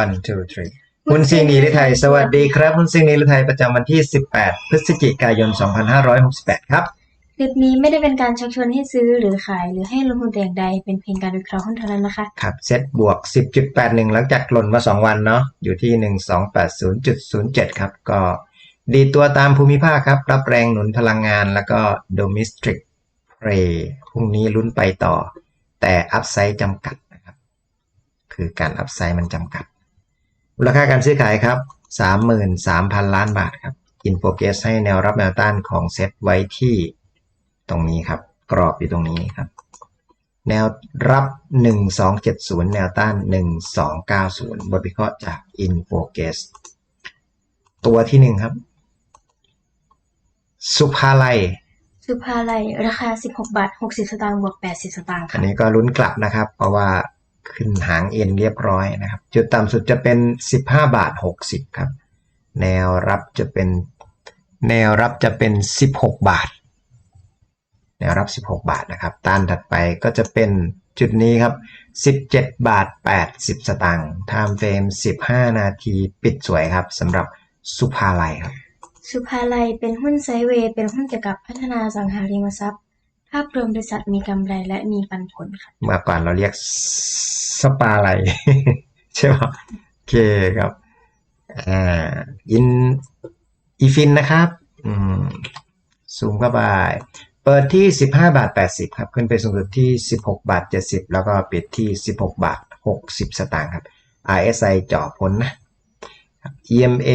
one two three หุ้นซิงนีลิไทย สวัสดีครับหุ้นซิงนีลิไทยประจำวันที่ 18 พฤศจิกายน 2568 ครับ คลิปนี้ไม่ได้เป็นการชักชวนให้ซื้อหรือขายหรือให้ลงทุนแต่อย่างใด เป็นเพียงการวิเคราะห์หุ้นเท่านั้นนะคะ ครับ เซ็ตบวก 10.81 หลังจากหล่นมา 2 วันเนาะ อยู่ที่ 1280.07 ครับ ก็ดีตัวตามภูมิภาคครับ รับแรงหนุนพลังงานแล้วก็ domestic play พรุ่งนี้ลุ้นไปต่อ แต่อัพไซด์จำกัดนะครับ คือการอัพไซด์มันจำกัด มูลค่าการซื้อขายครับ 33,000 ล้านบาทครับ อินโฟเกสให้แนวรับแนวต้านของเซ็ตไว้ที่ตรงนี้ครับ กรอบอยู่ตรงนี้ครับ แนวรับ 1270 แนวต้าน 1290 บทวิเคราะห์จาก Infocus ตัวที่หนึ่งครับ สุภาลัยสุภาลัยราคา 16 บาท 60 สตางค์บวก 80 สตางค์อัค่ะนนี้ก็ลุ้นกลับนะครับ เพราะว่า ขึ้นหางเอ็นเรียบร้อยนะครับ จุดต่ำสุดจะเป็น 15 บาท 60 ครับ แนวรับจะเป็นแนวรับจะเป็น 16 บาท แนวรับ 16 บาทนะครับ ต้านถัดไปก็จะเป็นจุดนี้ครับ 17 บาท 80 สตางค์ time frame 15 นาทีปิดสวยครับสำหรับสุภาลัยครับ สุภาลัยเป็นหุ้นไซเวย์เป็นหุ้นเกี่ยวกับพัฒนาสังหาริมทรัพย์ ภาพรวมบริษัทมีกำไรและมีปันผลค่ะเมื่อก่อนเราเรียกสปาไลใช่ไหมโอเคครับอ่าอินอีฟินนะครับอืมซูมเข้าไปเปิดที่ 15 บาท 80 ครับ ขึ้นไปสูงสุดที่ 16 บาท 70 แล้วก็ปิดที่ 16 บาท 60 สตางค์ครับ RSI เจาะพ้นนะ EMA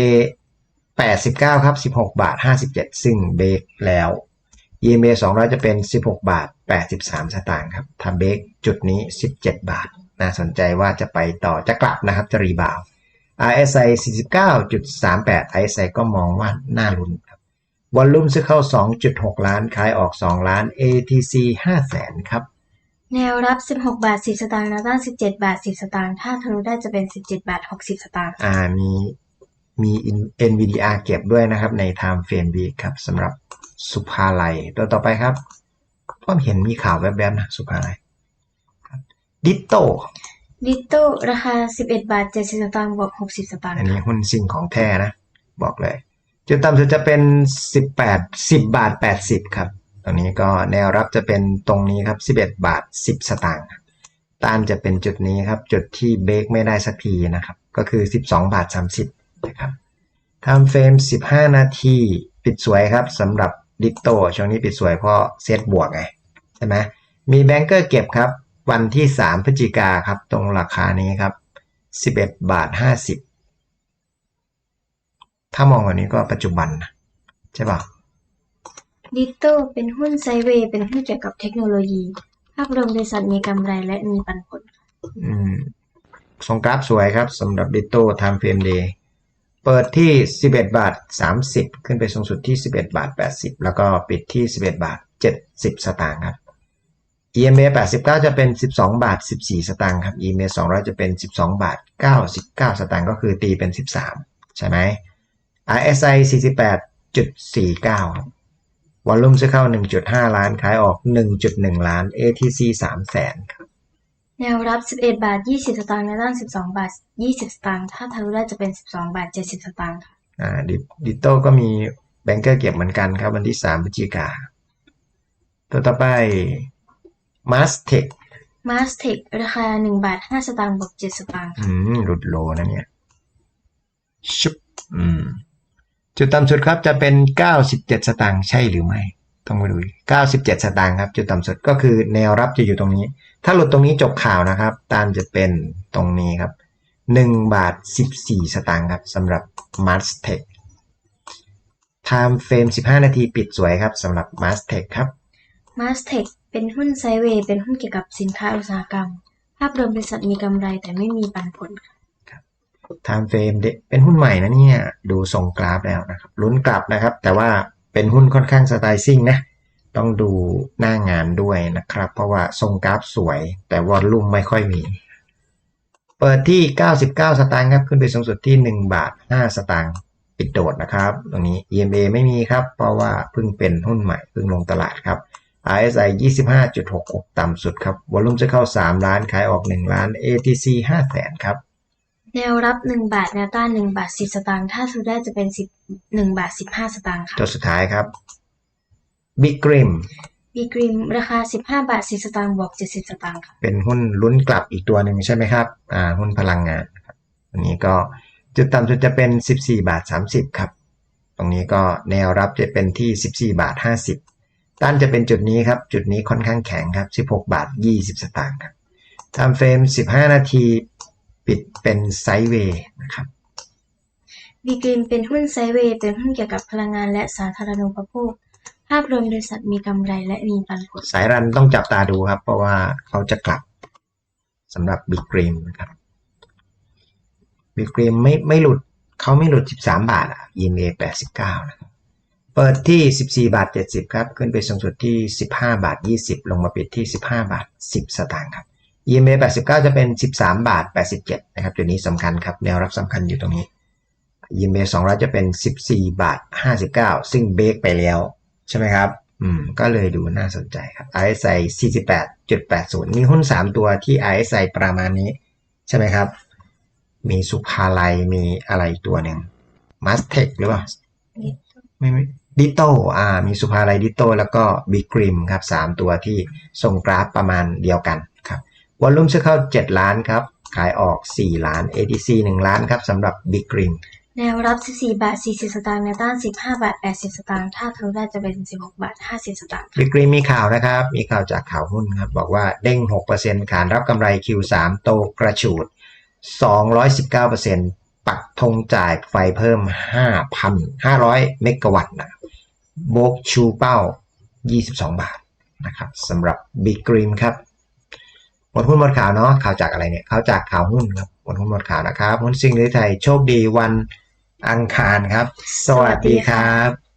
89 ครับ 16 บาท 57 ซึ่งเบรกแล้ว EMA 200 จะเป็น 16 บาท 83 สตางค์ครับถ้าเบรกจุดนี้ 17 บาท น่าสนใจว่าจะไปต่อจะกลับนะครับจะรีบาวด์ RSI 49.38 RSI ก็มองว่าน่าลุ้นครับวอลลุ่มซื้อเข้า 2.6 ล้าน ขายออก 2 ล้าน ATC 5แสนครับ แนวรับ 16 บาท 10 สตางค์แนวต้าน17 บาท 10 สตางค์ถ้าทะลุได้จะเป็น 17 บาท 60 สตางค์อ่ามีมี NVDR เก็บด้วยนะครับใน Time Frame Week ครับสำหรับ สุภาลัย ตัวต่อไปครับก็เห็นมีข่าวแวบๆนะสุภาลัยดิโตดิโต้ราคา 11 บาท 70 สตางค์บวก 60 สตางค์อันนี้หุ้นสิ่งของแท้นะ บอกเลย จุดต่ำสุดจะเป็น 18 10 บาท 80 ครับ ตรงนี้ก็แนวรับจะเป็นตรงนี้ครับ 11 บาท 10 สตางค์ครับต้านจะเป็นจุดนี้ครับ จุดที่เบรกไม่ได้สักทีนะครับ ก็คือ 12 บาท 30 นะครับทำเฟรม 15 นาที ปิดสวยครับสำหรับ ดิโตช่วงนี้ปิดสวยเพราะเซตบวกไงใช่ไหมมีแบงเกอร์เก็บครับ วันที่ 3 พฤศจิกาครับ ตรงราคานี้ครับ 11 บาท 50 ถ้ามองแบบนี้ก็ปัจจุบันนะใช่ป่ะดิโต้เป็นหุ้นไซด์เวย์เป็นหุ้นเกี่ยวกับเทคโนโลยี ภาพรวมบริษัทมีกำไรและมีปันผลอืมทรงกราฟสวยครับสำหรับดิโต้ไทม์เฟรมเดย์ เปิดที่ 11 บาท 30 ขึ้นไปสูงสุดที่ 11 บาท 80 แล้วก็ปิดที่ 11 บาท 70 สตางค์ครับ EMA 89 จะเป็น 12 บาท 14 สตางค์ครับ EMA 200 จะเป็น 12 บาท 99 สตางค์ก็คือตีเป็น 13 ใช่ไหม RSI 48.49ครับวอลลุ่มซื้อเข้า 1.5 ล้าน ขายออก 1.1 ล้าน ATC 3แสนครับ แนวรับ 11 บาท 20 สตางค์แนวต้าน 12 บาท 20 สตางค์ ถ้าทะลุได้จะเป็น 12 บาท 70 สตางค์ค่ะ อ่าดิดิโต้ก็มีแบงเกอร์เก็บเหมือนกันครับ วันที่ 3พฤศจิกา ตัวต่อไป m a s t e c h มาสเทคราคา 1 บาท 5 สตางค์บวก7สตางค์ค่ะ อืมหลุดโลนะเนี่ย ชุบ อืม จุดต่ำสุดครับจะเป็น 97 สตางค์ใช่หรือไม่ ต้องมาดูอีก97 สตางค์ครับ จุดต่ำสุดก็คือแนวรับจะอยู่ตรงนี้ ถ้าหลุดตรงนี้จบข่าวนะครับต้านจะเป็นตรงนี้ครับ1บาท14 สตางค์ครับสำหรับ m a s t e c h Time Frame 15 นาทีปิดสวยครับสำหรับ m a s t e c h ครับมาสเทคเป็นหุ้นไซด์เวย์เป็นหุ้นเกี่ยวกับสินค้าอุตสาหกรรม ภาพรวมบริษัทมีกำไรแต่ไม่มีปันผลค่ะ Time Frame เดเป็นหุ้นใหม่นะเนี่ย ดูทรงกราฟแล้วนะครับลุ้นกลับนะครับ แต่ว่า เป็นหุ้นค่อนข้างสไตล์ซิ่งนะ ต้องดูหน้างานด้วยนะครับ เพราะว่าทรงกราฟสวย แต่วอลลุ่มไม่ค่อยมี เปิดที่ 99 สตางค์ครับ ขึ้นไปสูงสุดที่ 1 บาท 5 สตางค์ปิดโดดนะครับตรงนี้ EMA ไม่มีครับ เพราะว่าเพิ่งเป็นหุ้นใหม่เพิ่งลงตลาดครับ RSI 25.66 ต่ำสุดครับ วอลลุ่มจะเข้า 3 ล้าน ขายออก 1 ล้าน ATC 5แสนครับ แนวรับ1บาท แนวต้าน1บาท10สตางค์ ถ้าซื้อได้จะเป็น10 1บาท15สตางค์ค่ะตัวสุดท้ายครับ Big Grim บีกริมราคา 15 บาท 10 สตางค์บวก 70 สตางค์ค่ะเป็นหุ้นลุ้นกลับอีกตัวหนึ่งใช่ไหมครับ อ่า หุ้นพลังงานครับอันนี้ก็จุดต่ำสุดจะเป็น 14 บาท 30 ครับ ตรงนี้ก็แนวรับจะเป็นที่ 14 บาท 50 ต้านจะเป็นจุดนี้ครับ จุดนี้ค่อนข้างแข็งครับ 16 บาท 20 สตางค์ครับทำเฟรม 15 นาที ปิดเป็นไซด์เวย์นะครับบีกริมเป็นหุ้นไซด์เวย์เป็นหุ้นเกี่ยวกับพลังงานและสาธารณูปโภค ภาพรวมบริษัทมีกำไรและมีปันผลสายรันต้องจับตาดูครับ เพราะว่าเขาจะกลับสำหรับบิ๊กกรีมนะครับบิ๊กกรีมไม่ไม่หลุดเขาไม่หลุด 13 บาทอะ EMA 89 นะครับ เปิดที่ 14 บาท 70 ครับ ขึ้นไปสูงสุดที่ 15 บาท 20 ลงมาปิดที่ 15 บาท 10 สตางค์ครับ EMA 89 จะเป็น 13 บาท 87 นะครับจุดนี้สำคัญครับ แนวรับสำคัญอยู่ตรงนี้ EMA 200 จะเป็น 14 บาท 59 ซึ่งเบรกไปแล้ว ใช่ไหมครับ อืม ก็เลยดูน่าสนใจครับ RSI 48.80 มีหุ้น 3 ตัวที่ RSI ประมาณนี้ ใช่ไหมครับ มีสุภาลัย มีอะไรอีกตัวหนึ่ง m a s t e c หรือเปล่า ไม่ไม่ดิโตอ่า มีสุภาลัยดิโตแล้วก็บิ๊กกริมครับ 3 ตัวที่ส่งกราฟประมาณเดียวกันครับ วอลลุ่มซื้อเข้า 7 ล้านครับ ขายออก 4 ล้าน ADC 1 ล้านครับสำหรับบิ๊กกริมแนวรับ 14 บาท 40 สตางค์แนวต้าน 15 บาท 80 สตางค์ ถ้าทะลุได้จะเป็น 16 บาท 50 สตางค์บิ๊กกรีมมีข่าวนะครับ มีข่าวจากข่าวหุ้นครับ บอกว่าเด้ง 6%ขานรับกำไร Q3 โตกระฉูด 219%ปักธงจ่ายไฟเพิ่ม 5,500 เมกะวัตต์นะโบกชูเป้า 22 บาทนะครับสำหรับบิ๊กกรีมครับ หมดหุ้นหมดข่าวเนาะข่าวจากอะไรเนี่ยข่าวจากข่าวหุ้นครับหมดหุ้นหมดข่าวนะครับหุ้นซิงหรือไทยโชคดีวันอังคารครับ สวัสดีครับ